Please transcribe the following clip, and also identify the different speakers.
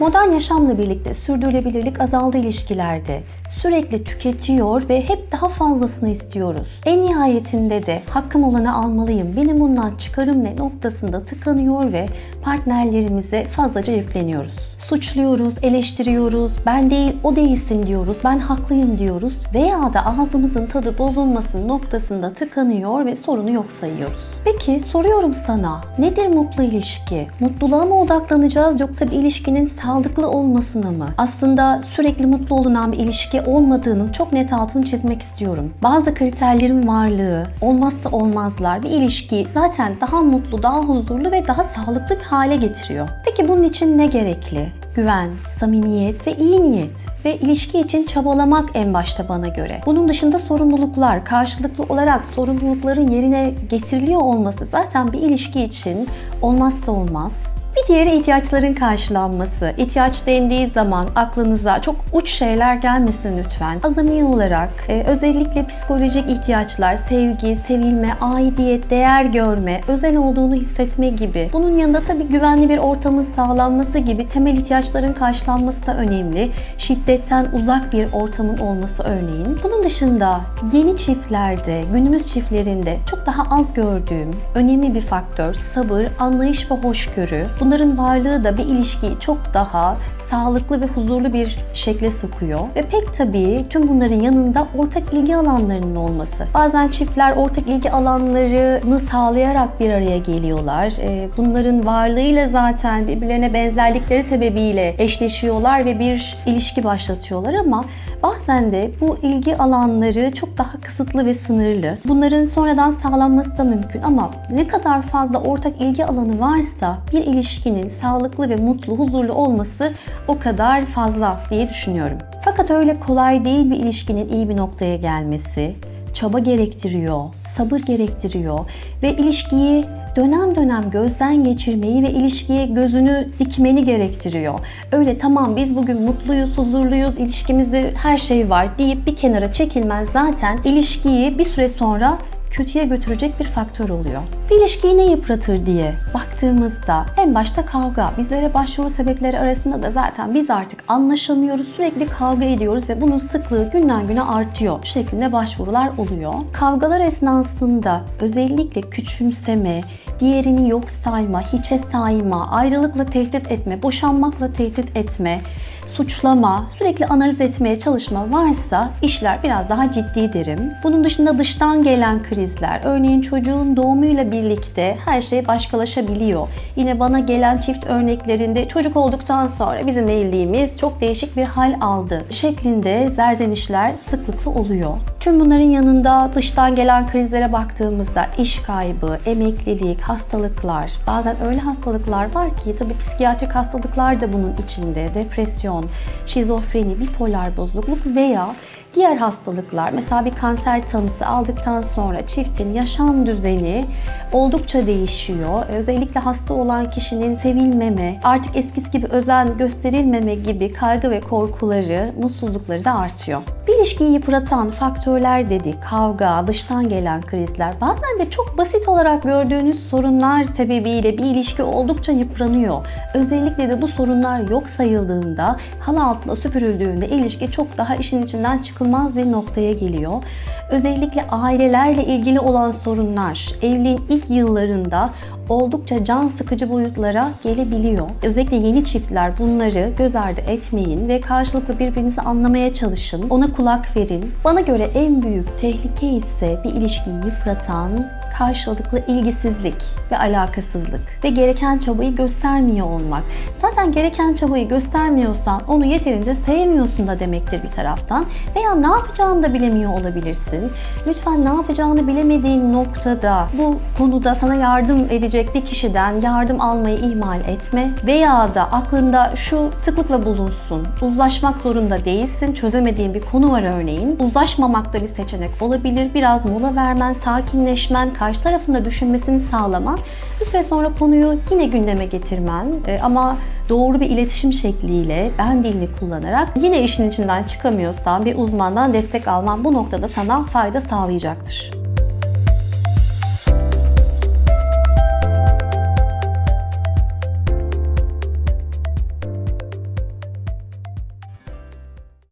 Speaker 1: Modern yaşamla birlikte sürdürülebilirlik azaldı ilişkilerde. Sürekli tüketiyor ve hep daha fazlasını istiyoruz. En nihayetinde de hakkım olanı almalıyım, benim bundan çıkarım ne noktasında tıkanıyor ve partnerlerimize fazlaca yükleniyoruz. Suçluyoruz, eleştiriyoruz, ben değil o değilsin diyoruz, ben haklıyım diyoruz veya da ağzımızın tadı bozulmasın noktasında tıkanıyor ve sorunu yok sayıyoruz. Peki soruyorum sana, nedir mutlu ilişki? Mutluluğa mı odaklanacağız yoksa bir ilişkinin sağlıklı olmasına mı? Aslında sürekli mutlu olunan bir ilişki olmadığının çok net altını çizmek istiyorum. Bazı kriterlerin varlığı, olmazsa olmazlar bir ilişkiyi zaten daha mutlu, daha huzurlu ve daha sağlıklı bir hale getiriyor. Peki bunun için ne gerekli? Güven, samimiyet ve iyi niyet ve ilişki için çabalamak en başta bana göre. Bunun dışında sorumluluklar, karşılıklı olarak sorumlulukların yerine getiriliyor olması zaten bir ilişki için olmazsa olmaz. Bir diğeri ihtiyaçların karşılanması. İhtiyaç dendiği zaman aklınıza çok uç şeyler gelmesin lütfen. Azami olarak e, özellikle psikolojik ihtiyaçlar, sevgi, sevilme, aidiyet, değer görme, özel olduğunu hissetme gibi. Bunun yanında tabii güvenli bir ortamın sağlanması gibi temel ihtiyaçların karşılanması da önemli. Şiddetten uzak bir ortamın olması örneğin. Bunun dışında yeni çiftlerde, günümüz çiftlerinde çok daha az gördüğüm önemli bir faktör sabır, anlayış ve hoşgörü. Bunların varlığı da bir ilişkiyi çok daha sağlıklı ve huzurlu bir şekle sokuyor. Ve pek tabii tüm bunların yanında ortak ilgi alanlarının olması. Bazen çiftler ortak ilgi alanlarını sağlayarak bir araya geliyorlar. Ee, Bunların varlığıyla zaten birbirlerine benzerlikleri sebebiyle eşleşiyorlar ve bir ilişki başlatıyorlar ama bazen de bu ilgi alanları çok daha kısıtlı ve sınırlı. Bunların sonradan sağlanması da mümkün ama ne kadar fazla ortak ilgi alanı varsa bir ilişkinin sağlıklı ve mutlu, huzurlu olması o kadar fazla diye düşünüyorum. Fakat öyle kolay değil bir ilişkinin iyi bir noktaya gelmesi. Çaba gerektiriyor, sabır gerektiriyor ve ilişkiyi dönem dönem gözden geçirmeyi ve ilişkiye gözünü dikmeni gerektiriyor. Öyle tamam biz bugün mutluyuz, huzurluyuz, ilişkimizde her şey var deyip bir kenara çekilmez zaten ilişkiyi bir süre sonra kötüye götürecek bir faktör oluyor. Bir ilişkiyi ne yıpratır diye baktığımızda en başta kavga. Bizlere başvuru sebepleri arasında da zaten biz artık anlaşamıyoruz, sürekli kavga ediyoruz ve bunun sıklığı günden güne artıyor şeklinde başvurular oluyor. Kavgalar esnasında özellikle küçümseme, diğerini yok sayma, hiçe sayma, ayrılıkla tehdit etme, boşanmakla tehdit etme, suçlama, sürekli analiz etmeye çalışma varsa işler biraz daha ciddi derim. Bunun dışında dıştan gelen krizler, örneğin çocuğun doğumuyla birlikte her şey başkalaşabiliyor. Yine bana gelen çift örneklerinde çocuk olduktan sonra bizim evliliğimiz çok değişik bir hal aldı şeklinde zerzenişler sıklıkla oluyor. Tüm bunların yanında dıştan gelen krizlere baktığımızda iş kaybı, emeklilik, hastalıklar, bazen öyle hastalıklar var ki tabii psikiyatrik hastalıklar da bunun içinde, depresyon, şizofreni, bipolar bozukluk veya diğer hastalıklar mesela bir kanser tanısı aldıktan sonra çiftin yaşam düzeni oldukça değişiyor. Özellikle hasta olan kişinin sevilmeme, artık eskisi gibi özen gösterilmeme gibi kaygı ve korkuları, mutsuzlukları da artıyor. Bir ilişkiyi yıpratan faktörler dedik, kavga, dıştan gelen krizler, bazen de çok basit olarak gördüğünüz sorunlar sebebiyle bir ilişki oldukça yıpranıyor. Özellikle de bu sorunlar yok sayıldığında, hal altına süpürüldüğünde ilişki çok daha işin içinden çıkılmaz bir noktaya geliyor. Özellikle ailelerle ilgili olan sorunlar, evliliğin ilk yıllarında oldukça can sıkıcı boyutlara gelebiliyor. Özellikle yeni çiftler bunları göz ardı etmeyin ve karşılıklı birbirinizi anlamaya çalışın. Ona kulak verin. Bana göre en büyük tehlike ise bir ilişkiyi yıpratan karşılıklı ilgisizlik ve alakasızlık ve gereken çabayı göstermiyor olmak. Zaten gereken çabayı göstermiyorsan onu yeterince sevmiyorsun da demektir bir taraftan veya ne yapacağını da bilemiyor olabilirsin. Lütfen ne yapacağını bilemediğin noktada bu konuda sana yardım edecek bir kişiden yardım almayı ihmal etme veya da aklında şu sıklıkla bulunsun. Uzlaşmak zorunda değilsin. Çözemediğin bir konu var örneğin. Uzlaşmamak da bir seçenek olabilir. Biraz mola vermen, sakinleşmen, karşı tarafında düşünmesini sağlaman bir süre sonra konuyu yine gündeme getirmen e, ama doğru bir iletişim şekliyle ben dilini kullanarak yine işin içinden çıkamıyorsan bir uzmandan destek alman bu noktada sana fayda sağlayacaktır.